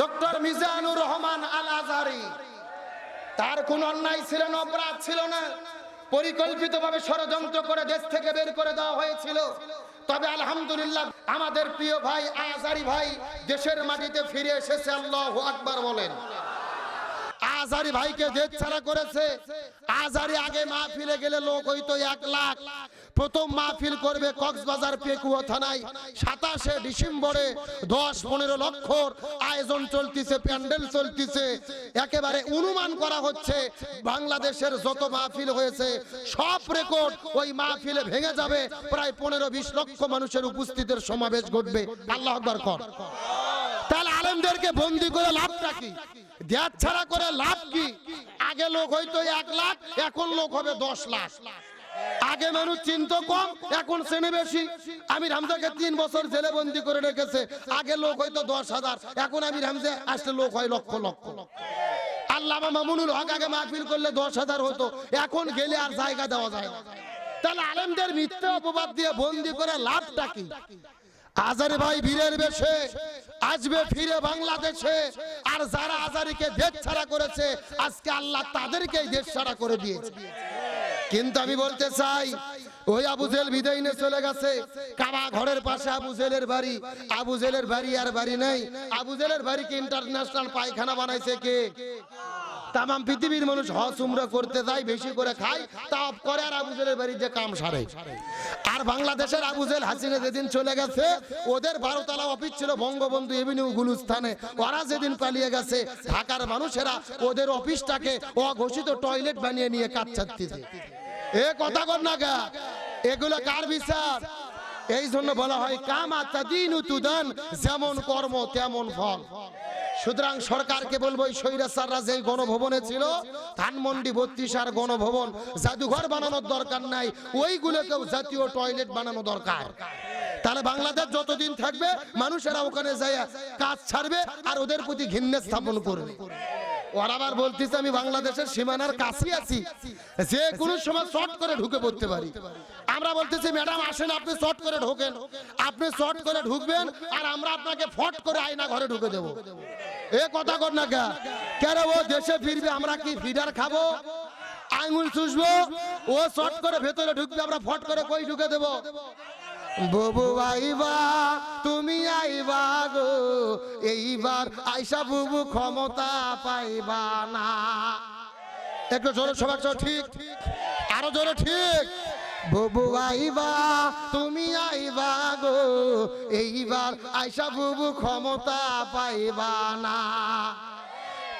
Doctor Mizanur Rahman Al Azhari তার কোন অন্যায় ছিল না, অপরাধ ছিল না। পরিকল্পিতভাবে ষড়যন্ত্র করে দেশ থেকে বের করে দেওয়া হয়েছিল। তবে আলহামদুলিল্লাহ, আমাদের প্রিয় ভাই আজারি ভাই দেশের মাটিতে ফিরে এসেছে, আল্লাহ আকবার বলেন। আজারি ভাইকে দেশ ছাড়া করেছে। আজারি আগে মাহফিলে গেলে লোক হইতো এক লাখ। প্রথম মাহফিল করবে কক্সবাজার পেকুয়া থানায় সাতাশে ডিসেম্বরে দশ পনেরো লক্ষর আয়োজন চলতিছে প্যান্ডেল চলতিছে। একেবারে অনুমান করা হচ্ছে বাংলাদেশের যত মাহফিল হয়েছে সব রেকর্ড ওই মাহফিলে ভেঙে যাবে। প্রায় পনেরো বিশ লক্ষ মানুষের উপস্থিতির সমাবেশ ঘটবে। আল্লাহ আকবার কর। তাহলে আলেমদেরকে বন্দি করে লাভটা কি? দেয়ার ছাড়া করে লাভ কি? আগে লোক হয়তো এক লাখ এখন লোক হবে দশ লাখ। আগে মানুষ চিন্ত কম, এখন শ্রেণি বেশি। আমি হামজাকে তিন বছর জেলে বন্দি করে রেখেছে। আগে লোক হয়তো দশ হাজার, এখন আমি হামজা আসলে লোক হয় লক্ষ লক্ষ। আল্লামা মামুনুল হক আগে মাহফিল করলে দশ হাজার হতো, এখন গেলে আর জায়গা দেওয়া যায় তাহলে আলেমদের মিথ্যা অপবাদ দিয়ে বন্দি করে লাভটা কি? আজারে ভাই বীরের বেশে, আসবে ফিরে বাংলাদেশে। আর যারা আজারিকে দেশ ছাড়া করেছে, আজকে আল্লাহ তাদেরকেই দেশ ছাড়া করে দিয়েছে। কিন্তু আমি বলতে চাই, ওই আবু জেল বিদায় নিয়ে চলে গেছে। কাবা ঘরের পাশে আবু জেলের বাড়ি। আবু জেলের বাড়ি আর বাড়ি নেই। আবু জেলের বাড়িকে ইন্টারন্যাশনাল পায়খানা বানাইছে কে? তাম পৃথিবীর মানুষ হজ, উমরা করতে যায়, বেশি করে খায় তাপ করে আর আবু জেলের বাড়ির যে কাম সারে। আর বাংলাদেশের আবু জেল হাসিনা যেদিন চলে গেছে, ওদের বারোতলা অফিস ছিল বঙ্গবন্ধু এভিনিউ গুলুস্থানে ওরা যেদিন পালিয়ে গেছে, ঢাকার মানুষেরা ওদের অফিসটাকে অঘোষিত টয়লেট বানিয়ে নিয়ে কাজ ছাড়তেছে এ কথা কর না গা। এগুলো কার বিচার? এই জন্য বলা হয়, কামা তাদিন উতুদান যেমন কর্ম, তেমন ফল। সুতরাং সরকারকে বলব, এই স্বৈরাচাররা যেই গণভবনে ছিল, ধানমন্ডি, বত্রিশ আর গণভবন, জাদুঘর বানানোর দরকার নাই, ওইগুলোকেও জাতীয় টয়লেট বানানো দরকার। তাহলে বাংলাদেশ যতদিন থাকবে, মানুষেরা ওখানে যায় কাজ ছাড়বে আর ওদের প্রতি ঘৃণা স্থাপন করবে। আবার বলতেছে, আমি বাংলাদেশের সীমানার কাছে আছি। যে কোনো সময় শর্ট করে ঢুকে পড়তে পারি। আমরা বলতেছি, ম্যাডাম, আসেন, আপনি শর্ট করে ঢোকেন। আপনি শর্ট করে ঢুকবেন আর আমরা আপনাকে ফট করে আয়না ঘরে ঢুকে দেবো। এ কথা কর না কেন? ও দেশে ফিরবে, আমরা কি ফিডার খাব? আঙুল চুষবো? ও শর্ট করে ভেতরে ঢুকবে, আমরা ফট করে কই ঢুকে দেবো? বুবু আইবা, তুমি আইবা গো, এইবার আইসা বুবু ক্ষমতা পাইবা না। একটু জোরে, সবার ঠিক, আরও জোরে ঠিক। বুবু আইবা, তুমি আইবা গো, এইবার আইসা বুবু ক্ষমতা পাইবা না।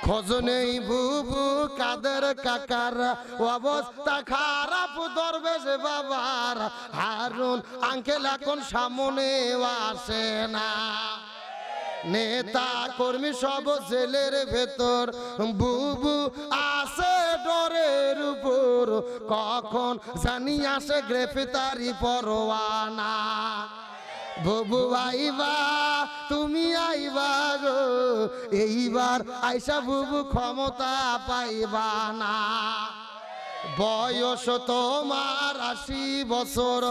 খোঁজ নেই বুবু কাদের কাকার অবস্থা খারাপ দরবেশ বাবার। হারুন, আঙ্কেল এখন সামনে আসে না। নেতা কর্মী সব জেলের ভেতর। বুবু আসে ডরের উপর। কখন জানি আসে গ্রেফতারি পরোয়ানা। বুবু আইবা, তুমি আইবা গো, এইবার আইসা বুবু ক্ষমতা পাইবা না। বয়স তোমার আশি বছর,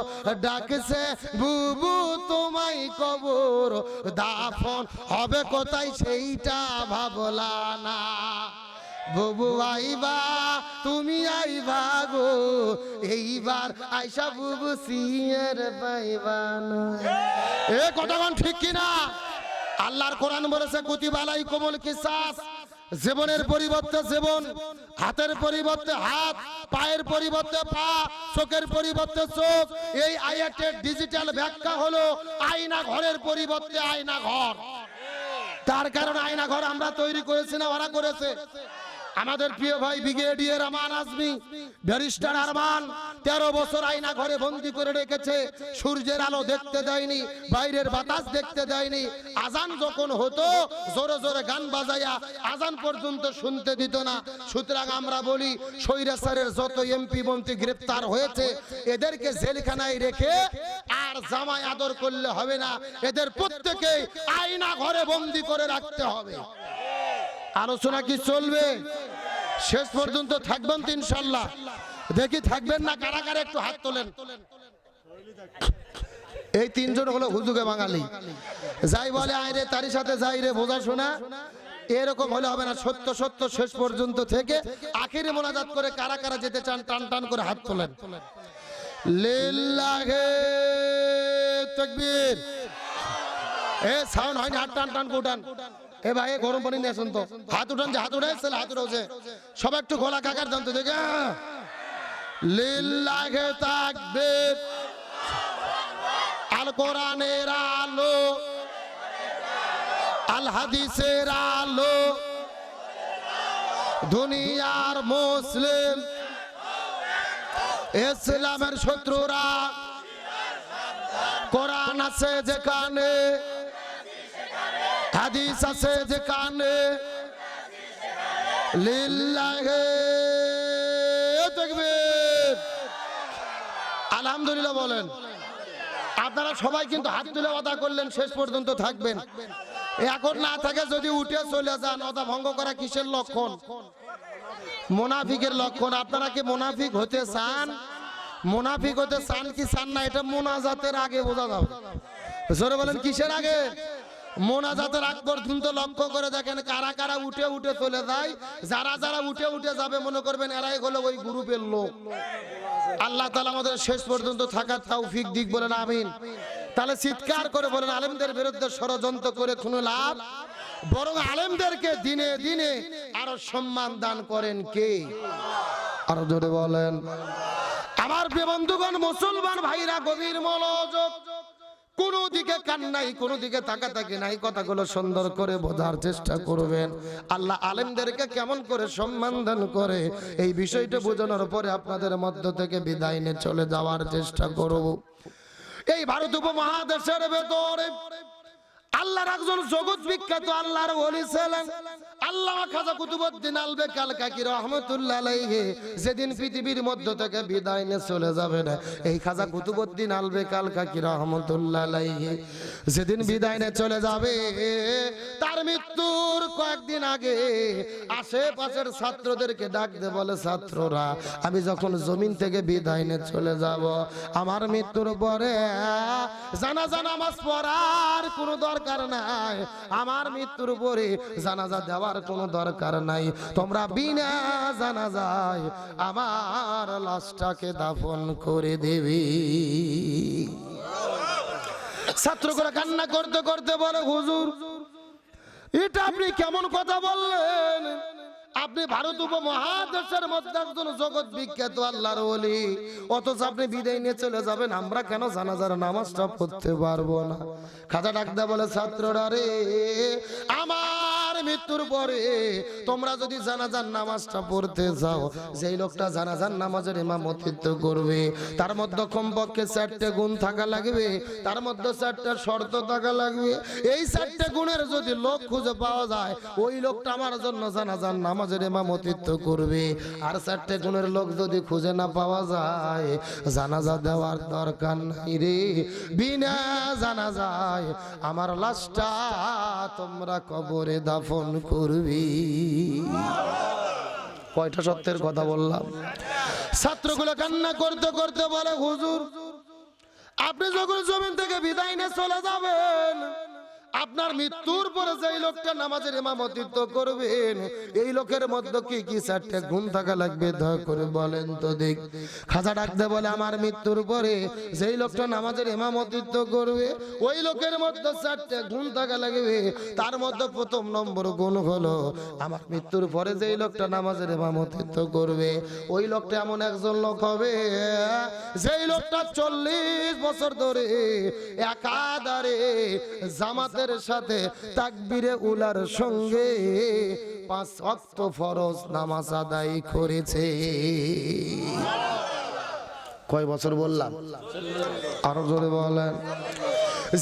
ডাকছে বুবু তোমায় কবর, দাফন হবে কোথায় সেইটা ভাবলা না। বুবু আইবা, তুমি আইবা গো। এইবার আইসা বুবু সিয়ের পাইবা না এ কথাগণ ঠিক কিনা? আল্লাহর কোরআন বলেছে, কুতিবালাই কোমল কিসাস। জীবনের পরিবর্তে জীবন, হাতের পরিবর্তে হাত, পায়ের পরিবর্তে পা, চোখের পরিবর্তে চোখ। এই আয়াতের ডিজিটাল ব্যাখ্যা হলো আয়না ঘরের পরিবর্তে আয়না ঘর। তার কারণে আয়না ঘর আমরা তৈরি করেছি না, ওরা করেছে। আমাদের প্রিয় ভাই ব্রিগেডিয়ার আমান আজমি, ব্যারিস্টার আরমান, তেরো বছর আয়না ঘরে বন্দি করে রেখেছে। সূর্যের আলো দেখতে দেয়নি, বাইরের বাতাস দেখতে দেয়নি। আজান যখন হতো, জোরে জোরে গান বাজাইয়া আজান পর্যন্ত শুনতে দিত না। সুতরাং আমরা বলি স্বৈরাচারের যত এমপি মন্ত্রী গ্রেপ্তার হয়েছে, এদেরকে জেলখানায় রেখে আর জামাই আদর করলে হবে না। এদের প্রত্যেকে আয়না ঘরে বন্দি করে রাখতে হবে। আলোচনা কি চলবে? শেষ পর্যন্ত থাকবেন তো ইনশাল্লাহ দেখি থাকবেন না কারা কারা একটু হাত তোলেন। এই তিনজন হলো হুজুগে বাঙালি। যাই বলে আয় রে তারই সাথে যাই রে, বোঝা শোনা। এরকম হলে হবে না, সত্য সত্য শেষ পর্যন্ত থেকে আখেরি মোনাজাত করে কারা কারা যেতে চান, টান টান করে হাত তোলেন। লিল্লাহে তাকবীর। এ, সাউন্ড হয়নি, হাত টান টান উঠান। এ ভাই গরম পানি নিয়ে আসুন তো। হাত উঠান যে, হাত উঠাই হাত উঠাচ্ছে সবাই একটু গলা কাকার জানতো দেখে লিল্লাহে তাকবীর আল কোরআনের আলো, আল হাদিসের আলো। দুনিয়ার মুসলিম, ইসলামের শত্রুরা। কোরআন আছে যেখানে হাদিস আছে যেখানে লিল্লাহে তাকবীর আলহামদুলিল্লাহ বলেন। আপনারা সবাই কিন্তু হাত তুলে অদা করলেন, শেষ পর্যন্ত থাকবেন। এখন না থাকে যদি উঠে চলে যান অদা ভঙ্গ করা কিসের লক্ষণ? মোনাফিকের লক্ষণ। আপনারা কি মোনাফিক হতে চান? মোনাফিক হতে চান কি চান না? এটা মোনাজাতের আগে বোঝা যাবে। জোরে বলেন, কিসের আগে? মোনাজাতের আগ পর্যন্ত লক্ষ্য করে দেখেন কারা কারা উঠে উঠে চলে যায়। যারা যারা উঠে উঠে যাবে মনে করবেন এরাই হলো ওই গ্রুপের লোক। আল্লাহ তালা আমাদের শেষ পর্যন্ত থাকার তৌফিক দিক বলেন, আমিন। তাহলে চিৎকার করে বলেন, আলেমদের বিরুদ্ধে ষড়যন্ত্র করে কোনো লাভ? বরং আলেমদেরকে দিনে দিনে আরও সম্মান দান করেন কে? আরও জোরে বলেন। আমার বন্ধুগণ, মুসলমান ভাইরা, গভীর মনোযোগ দিকে দিকে কথাগুলো সুন্দর করে বোঝার চেষ্টা করবেন। কেমন করে সম্মান করে, এই বিষয়টা বোঝানোর পরে আপনাদের মধ্য থেকে বিদায় নিয়ে চলে যাওয়ার চেষ্টা করব। এই ভারত উপমহাদেশের ভেতরে আল্লাহর একজন জগৎ বিখ্যাত, আল্লাহর ছিলেন। আল্লাহ খাজা কুতুবউদ্দিন আলাইহি যেদিন পৃথিবীর মধ্য থেকে বিদায় নিয়ে চলে যাবেন এই খাজা কুতুবউদ্দিন আলাইহি যেদিন বিদায় নিয়ে চলে যাবে, তার মৃত্যুর কয়েকদিন আগে আশেপাশের ছাত্রদেরকে ডাক দে বলে, ছাত্ররা, আমি যখন জমিন থেকে বিদায় নিয়ে চলে যাব, আমার মৃত্যুর পরে জানাজা নামাজ পড়ার কোনো দরকার নাই, আমার মৃত্যুর পরে জানাজা দেওয়ার কোনো দরকার নাই। তোমরা বিনা জানাজায় আমার লাশটাকে দাফন করে দেবে। ছাত্রগুলো কান্না করতে করতে বলে, হুজুর, এটা আপনি কেমন কথা বললেন? আপনি ভারত উপমহাদেশের মধ্যে একজন জগৎ বিখ্যাত আল্লাহর ওলি। অথচ আপনি বিদায় নিয়ে চলে যাবেন, আমরা কেন জানাজার নামাজটা পড়তে পারব না? খাজা ডাকদা বলে, ছাত্ররা রে, আমার মৃত্যুর পরে তোমরা যদি জানাজার নামাজটা পড়তে যাও, যেই লোকটা জানাজার নামাজের ইমামতিত্ব করবে, তার মধ্যে কমপক্ষে চারটে গুণ থাকা লাগবে, তার মধ্যে চারটে শর্ত থাকা লাগবে। এই চারটে গুণের যদি লোক খুঁজে পাওয়া যায়, ওই লোকটা আমার জন্য জানাজার নামাজের ইমামতিত্ব করবে। আর চারটে গুণের লোক যদি খুঁজে না পাওয়া যায়, জানাজা দেওয়ার দরকার নাই রে। বিনা জানা যায় আমার লাশটা তোমরা কবরে দাফন করবি। কয়টা সত্যের কথা বললাম। ছাত্রগুলো কান্না করতে করতে বলে, হুজুর, আপনি যখন জমিন থেকে বিদায় নিয়ে চলে যাবেন আপনার মৃত্যুর পরে যে লোকটা নামাজের ইমামতিত্ব করবেন এই লোকের মধ্যে কি কি চারটে গুণ থাকা লাগবে? দয়া করে বলেন তো দেখ খাজা ডাকতে বলে আমার মৃত্যুর পরে যেই লোকটা নামাজের ইমামতিত্ব করবে ওই লোকের মধ্যে চারটে গুণ থাকা লাগবে। তার মধ্যে প্রথম নম্বর গুণ হলো আমার মৃত্যুর পরে যেই লোকটা নামাজের ইমামতিত্ব করবে ওই লোকটা এমন একজন লোক হবে যেই লোকটা চল্লিশ বছর ধরে একাধারে জামাতের সাথে তাকবিরে উলার সঙ্গে পাঁচ অক্ত ফরজ নামাজ আদায় করেছে। কয় বছর বললাম? আরও জোরে বলেন।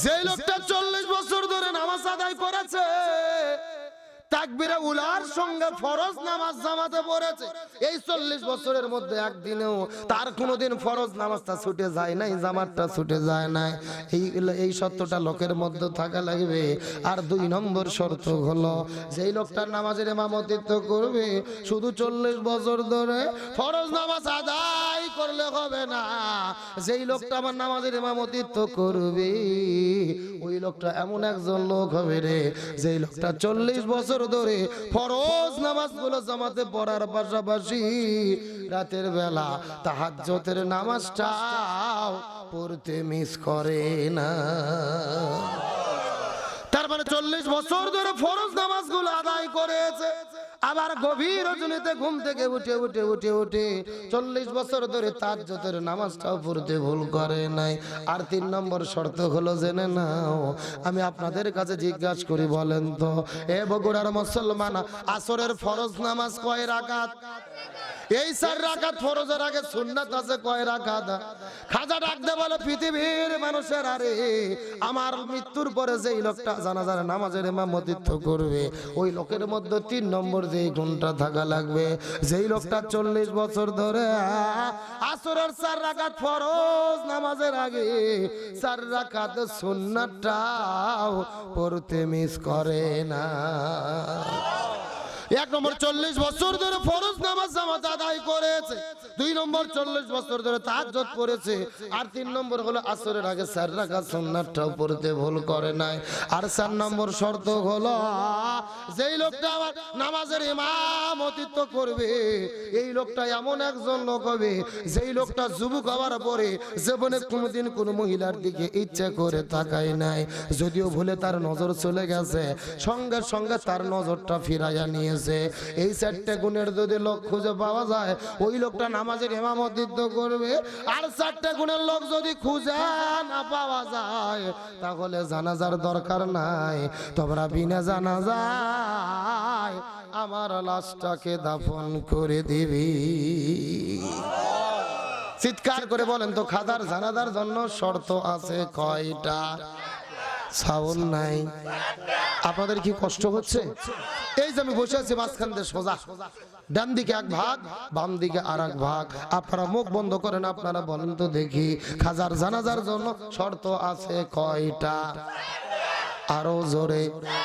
যে লোকটা চল্লিশ বছর ধরে নামাজ আদায় করেছে তাকবিরে উলার সঙ্গে ফরজ নামাজ জামাতে পড়েছে। এই চল্লিশ বছরের মধ্যে একদিনেও তার কোনোদিন ফরজ নামাজটা ছুটে যায় নাই, জামাতটা ছুটে যায় নাই। এই এই সত্যটা লোকের মধ্যে থাকা লাগবে। আর দুই নম্বর শর্ত হলো, যেই লোকটার নামাজের ইমামতিত্ব করবে, শুধু চল্লিশ বছর ধরে ফরজ নামাজ আদায় করলে হবে না। যেই লোকটা আমার নামাজের ইমামতিত্ব করবে লোকটা এমন একজন লোক হবে রে, যেই লোকটা চল্লিশ বছর ধরে ফরজ নামাজগুলো জামাতে পড়ার পাশাপাশি রাতের বেলা তাহাজ্জতের নামাজটাও পড়তে মিস করে না। তার মানে চল্লিশ বছর ফরজ নামাজগুলো আদায় করেছে। আবার গভীর রজনীতে ঘুম থেকে উঠে উঠে উঠে উঠে চল্লিশ বছর ধরে তার তাজ্জতের নামাজটাও পড়তে ভুল করে নাই। আর তিন নম্বর শর্ত হলো, জেনে নাও, আমি আপনাদের কাছে জিজ্ঞাসা করি, বলেন তো, এ বগুড়ার মুসলমান আসরের ফরজ নামাজ কয় রাকাত? এই চার রাকাত ফরজের আগে সুন্নাত আছে কয় রাকাত? খাজা ডাকতে বলে, পৃথিবীর মানুষের আরে, আমার মৃত্যুর পরে যেই লোকটা জানাজার নামাজের ইমামতিত্ব করবে, ওই লোকের মধ্যে তিন নম্বর যেই গুণটা থাকা লাগবে। যেই লোকটা চল্লিশ বছর ধরে আসরের চার রাকাত ফরজ নামাজের আগে চার রাকাত সুন্নাতটাও পড়তে মিস করে না। এক নম্বর চল্লিশ বছর ধরে ফরজ নামাজ জামাত আদায় করেছে। দুই নম্বর চল্লিশ বছর ধরে তাহাজ্জত পড়েছে। আর তিন নম্বর হলো আসরের আগে চার রাখা সুন্নাতটাও পড়তে ভুল করে নাই। আর চার নম্বর শর্ত হলো, যেই লোকটা আবার নামাজের ইমামতিত্ব করবে, এই লোকটা এমন একজন লোক হবে, যেই লোকটা যুবক হওয়ার পরে জীবনে কোনোদিন কোনো মহিলার দিকে ইচ্ছে করে তাকায় নাই। যদিও ভুলে তার নজর চলে গেছে, সঙ্গে সঙ্গে তার নজরটা ফিরাইয়া নিয়েছে এই চারটে গুণের যদি লোক খুঁজে পাওয়া যায়, ওই লোকটা নামাজের হেমামতিত্ব করবে। আর চারটে গুণের লোক যদি খুঁজে না পাওয়া যায়, তাহলে জানাজার দরকার নাই। তোমরা বিনা জানাজায় আমার লাশটাকে দাফন করে দিবি। চিৎকার করে বলেন তো, খাদার জানাদার জন্য শর্ত আছে কয়টা? সাউন্ড নাই। আপনাদের কি কষ্ট হচ্ছে? এই যে আমি বসে আছি, মাঝখান দিয়ে সোজা। ডান দিকে এক ভাগ, বাম দিকে আর এক ভাগ। আপনারা মুখ বন্ধ করেন, আপনারা বলেন তো দেখি, খাজার জানাজার জন্য শর্ত আছে কয়টা? আরও জোরে।